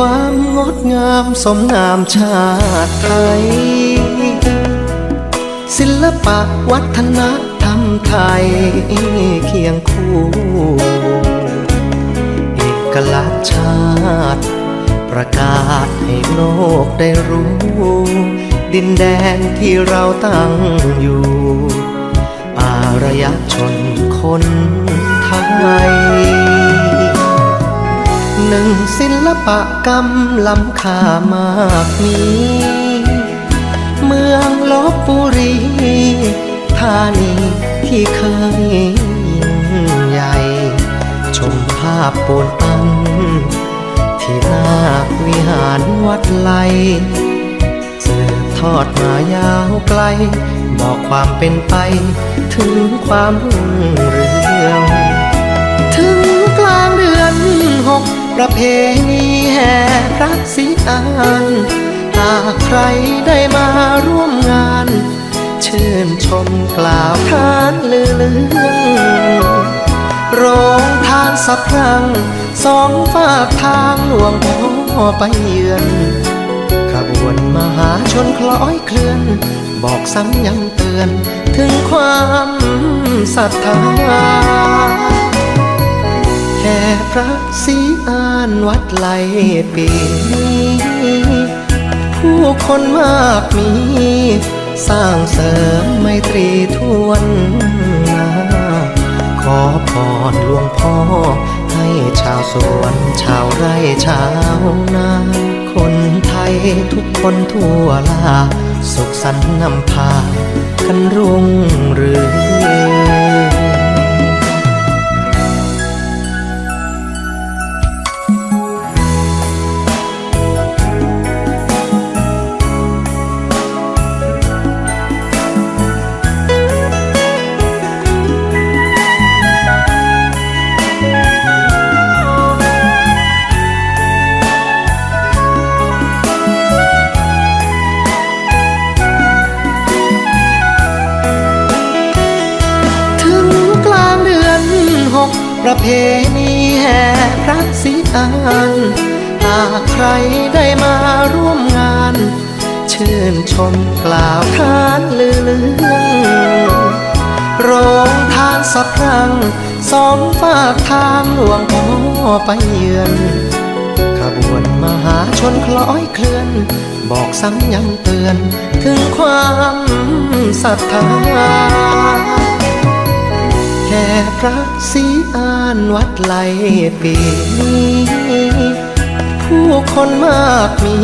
ความงดงามสมงามชาติไทย ศิลปะวัฒนธรรมไทยเคียงคู่เอกลักษณ์ชาติ ประกาศให้โลกได้รู้ ดินแดนที่เราตั้งอยู่ อารยชนคนไทย หนึ่งศิลปกรรมล้ำค่ามากมีเมืองลบบุรีธานีที่เคยยิ่งใหญ่ ชมภาพปูนปั้นที่น้าวิหารวัดไลสืบทอดมายาวไกล บอกความเป็นไป ถึงความรุ่งเรือง ถึงกลางเดือนหก ประเพณีแห่พระศรีอานหากใครได้มาร่วมงาน ชื่นชมกล่าวขานลือเลืองโรงทานสะพรั่งสองฝากทางหลวงพ่อไปเยือนขบวนมหาชนคล้อยเคลื่อน บอกซ้ำย้ำเตือน ถึงความศรัทธาแห่พระศรีอา นวัดไหลปีผู้คนมากมี สร้างเสริมไมตรีทวนนาขอพรหลวงพ่อ ให้ชาวสวน ชาวไร่ชาวนาคนไทยทุกคนทั่วลา สุขสันต์นำพา กันรุ่งเรือง ประเพณีแห่พระศรีอานหากใครได้มาร่วมงาน ชื่นชมกล่าวขานลือเลืองโรงทานสะพรั่งสองฝากทางหลวงพ่อไปเยือนขบวนมหาชนคล้อยเคลื่อน บอกซ้ำย้ำเตือน ถึงความศรัทธา พระศรีอานวัดไหลปีนี้ผู้คนมากมี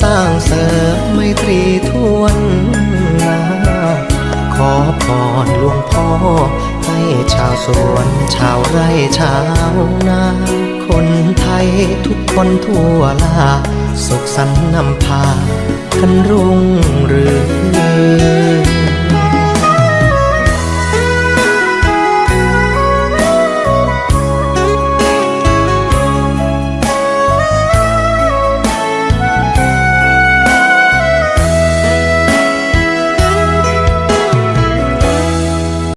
สร้างเสริมไมตรีทวนนาขอพรหลวงพ่อ ให้ชาวสวน ชาวไร่ชาวนา คนไทยทุกคนทั่วลา สุขสันต์นำพากันรุ่งเรือง